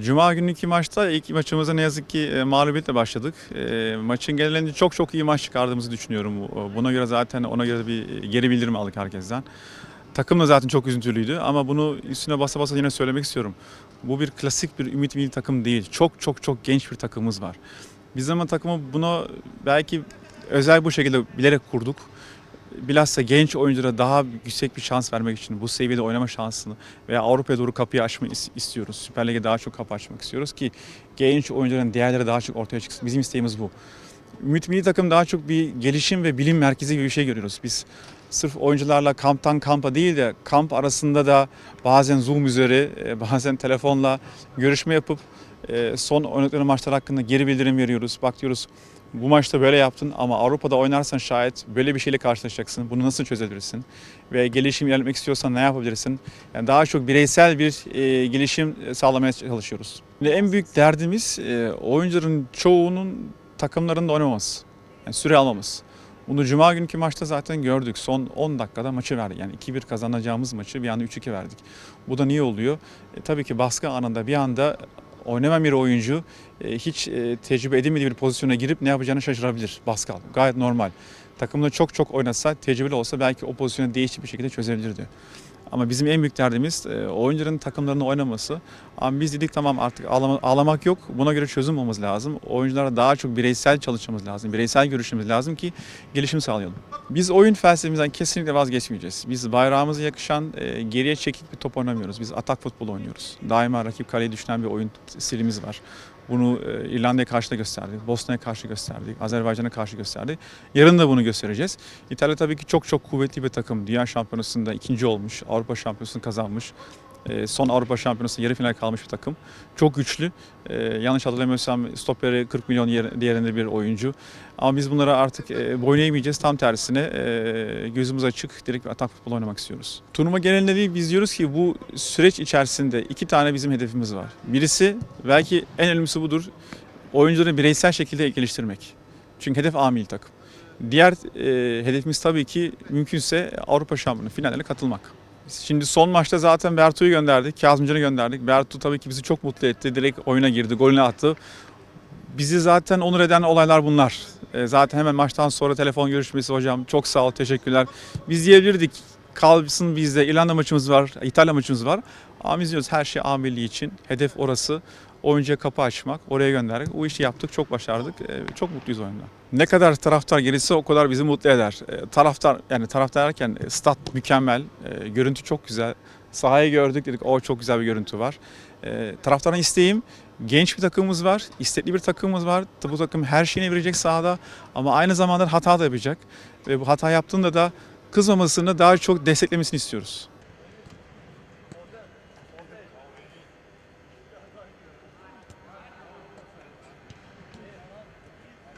Cuma günkü maçta ilk maçımıza ne yazık ki e, mağlubiyetle başladık. E, maçın genelinde çok çok iyi maç çıkardığımızı düşünüyorum. Buna göre zaten ona göre bir geri bildirim aldık herkesten. Takım da zaten çok üzüntülüydü ama bunu üstüne basa basa yine söylemek istiyorum. Bu bir klasik bir Ümit Milli takım değil. Çok çok çok genç bir takımımız var. Biz ama takımı bunu belki özel bu şekilde bilerek kurduk. Bilhassa genç oyunculara daha yüksek bir şans vermek için bu seviyede oynama şansını veya Avrupa'ya doğru kapıyı açmayı is- istiyoruz. Süper Lig'e daha çok kapı açmak istiyoruz ki genç oyuncuların değerleri daha çok ortaya çıksın. Bizim isteğimiz bu. Ümit Milli Takım daha çok bir gelişim ve bilim merkezi gibi bir şey görüyoruz. Biz sırf oyuncularla kamptan kampa değil de kamp arasında da bazen Zoom üzeri, e, bazen telefonla görüşme yapıp e, son oynadıkları maçlar hakkında geri bildirim veriyoruz. Bak diyoruz bu maçta böyle yaptın ama Avrupa'da oynarsan şayet böyle bir şeyle karşılaşacaksın. Bunu nasıl çözebilirsin? Ve gelişim ilerletmek istiyorsan ne yapabilirsin? Yani daha çok bireysel bir e, gelişim sağlamaya çalışıyoruz. Ve en büyük derdimiz e, oyuncuların çoğunun takımlarında oynamaması. Yani süre almamız. Bunu Cuma günkü maçta zaten gördük. Son 10 dakikada maçı verdik. Yani 2-1 kazanacağımız maçı bir anda 3-2 verdik. Bu da niye oluyor? E, tabii ki baskı anında bir anda oynamayan bir oyuncu e, hiç e, tecrübe edilmediği bir pozisyona girip ne yapacağını şaşırabilir baskı altında. Gayet normal. Takımda çok çok oynasa, tecrübeli olsa belki o pozisyonu değişik bir şekilde çözebilirdi. Ama bizim en büyük derdimiz e, oyuncuların takımlarında oynaması. Ama biz dedik tamam artık ağlama- ağlamak yok. Buna göre çözüm olmamız lazım. Oyunculara daha çok bireysel çalışmamız lazım. Bireysel görüşmemiz lazım ki gelişim sağlayalım. Biz oyun felsefemizden kesinlikle vazgeçmeyeceğiz. Biz bayrağımıza yakışan e, geriye çekik bir top oynamıyoruz. Biz atak futbolu oynuyoruz. Daima rakip kaleye düşünen bir oyun stilimiz var. Bunu e, İrlanda'ya karşı da gösterdik, Bosna'ya karşı gösterdik, Azerbaycan'a karşı gösterdik. Yarın da bunu göstereceğiz. İtalya tabii ki çok çok kuvvetli bir takım. Dünya şampiyonasında ikinci olmuş, Avrupa şampiyonasını kazanmış. E, son Avrupa şampiyonasında yarı final kalmış bir takım. Çok güçlü. E, yanlış hatırlamıyorsam stoperi 40 milyon yer- değerinde bir oyuncu. Ama biz bunlara artık e, boyun eğmeyeceğiz. Tam tersine e, gözümüz açık, direkt bir atak futbolu oynamak istiyoruz. Turnuva genelinde değil biz diyoruz ki bu süreç içerisinde iki tane bizim hedefimiz var. Birisi belki en önemlisi budur. Oyuncuları bireysel şekilde geliştirmek. Çünkü hedef A milli takım. Diğer e, hedefimiz tabii ki mümkünse Avrupa Şampiyonu finallerine katılmak. Şimdi son maçta zaten Bertu'yu gönderdik, Kazımcan'ı gönderdik. Bertu tabii ki bizi çok mutlu etti. Direkt oyuna girdi, golünü attı. Bizi zaten onur eden olaylar bunlar. E, zaten hemen maçtan sonra telefon görüşmesi hocam çok sağ ol, teşekkürler. Biz diyebilirdik kalsın bizde İrlanda maçımız var, İtalya maçımız var. Ama biz diyoruz her şey A milli için. Hedef orası. Oyuncuya kapı açmak, oraya gönderdik. O işi yaptık, çok başardık. E, çok mutluyuz oyunda. Ne kadar taraftar gelirse o kadar bizi mutlu eder. E, taraftar yani taraftar derken e, stat mükemmel, e, görüntü çok güzel. Sahayı gördük dedik o çok güzel bir görüntü var. E, taraftarın isteğim genç bir takımımız var, istekli bir takımımız var. Bu takım her şeyini verecek sahada ama aynı zamanda hata da yapacak. Ve bu hata yaptığında da kızmamasını daha çok desteklemesini istiyoruz.